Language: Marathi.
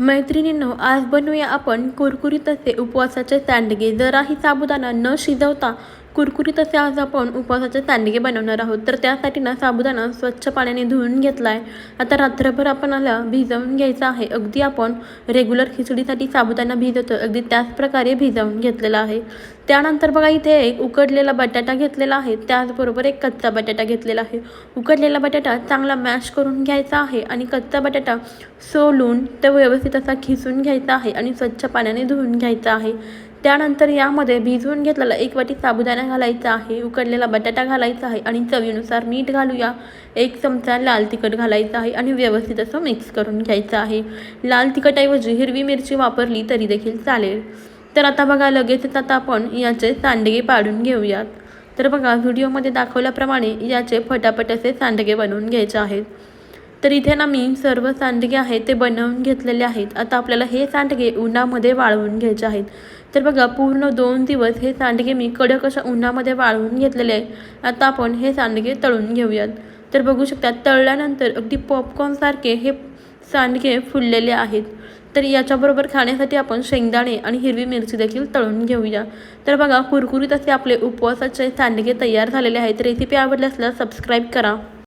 मैत्रिणींनो आज बनवूया आपण कुरकुरीत असे उपवासाचे सांडगे जराही साबुदाणा न शिजवता कुरकुरीत असे आज आपण उपवासाचे सांडगे बनवणार आहोत. तर त्यासाठी ना साबुदाणा स्वच्छ पाण्याने धुवून घेतला आहे आता रात्रभर आपण आला भिजवून घ्यायचा आहे. अगदी आपण रेग्युलर खिचडीसाठी साबुदाणा भिजवतो. अगदी त्याच प्रकारे भिजवून घेतलेला आहे. त्यानंतर बघा इथे एक उकडलेला बटाटा घेतलेला आहे. त्याचबरोबर एक कच्चा बटाटा घेतलेला आहे. उकडलेला बटाटा चांगला मॅश करून घ्यायचा आहे आणि कच्चा बटाटा सोलून तो व्यवस्थित असा खिसून घ्यायचा आहे आणि स्वच्छ पाण्याने धुवून घ्यायचा आहे. त्यानंतर यामध्ये भिजवून घेतलेला एक वाटी साबुदाणा घालायचा आहे उकडलेला बटाटा घालायचा आहे आणि चवीनुसार मीठ घालूया. एक चमचा लाल तिखट घालायचा आहे आणि व्यवस्थित असं मिक्स करून घ्यायचं आहे. लाल तिखटऐवजी हिरवी मिरची वापरली तरी देखील चालेल. तर आता बघा लगेचच आता आपण याचे सांडगे पाडून घेऊयात. तर बघा व्हिडिओमध्ये दाखवल्याप्रमाणे याचे फटाफट असे सांडगे बनवून घ्यायचे आहेत. तर इथे ना मी सर्व सांडगे आहेत ते बनवून घेतलेले आहेत. आता आपल्याला हे सांडगे उन्हामध्ये वाळवून घ्यायचे आहेत. तर बघा पूर्ण दोन दिवस हे सांडगे मी कडक अशा उन्हामध्ये वाळवून घेतलेले आहे आता आपण हे सांडगे तळून घेऊयात. तर बघू शकता तळल्यानंतर अगदी पॉपकॉर्नसारखे हे सांडगे फुललेले आहेत. तर याच्याबरोबर खाण्यासाठी आपण शेंगदाणे आणि हिरवी मिरची देखील तळून घेऊया. तर बघा कुरकुरीत असे आपले उपवासाचे सांडगे तयार झालेले आहेत. रेसिपी आवडल्यास सबस्क्राईब करा.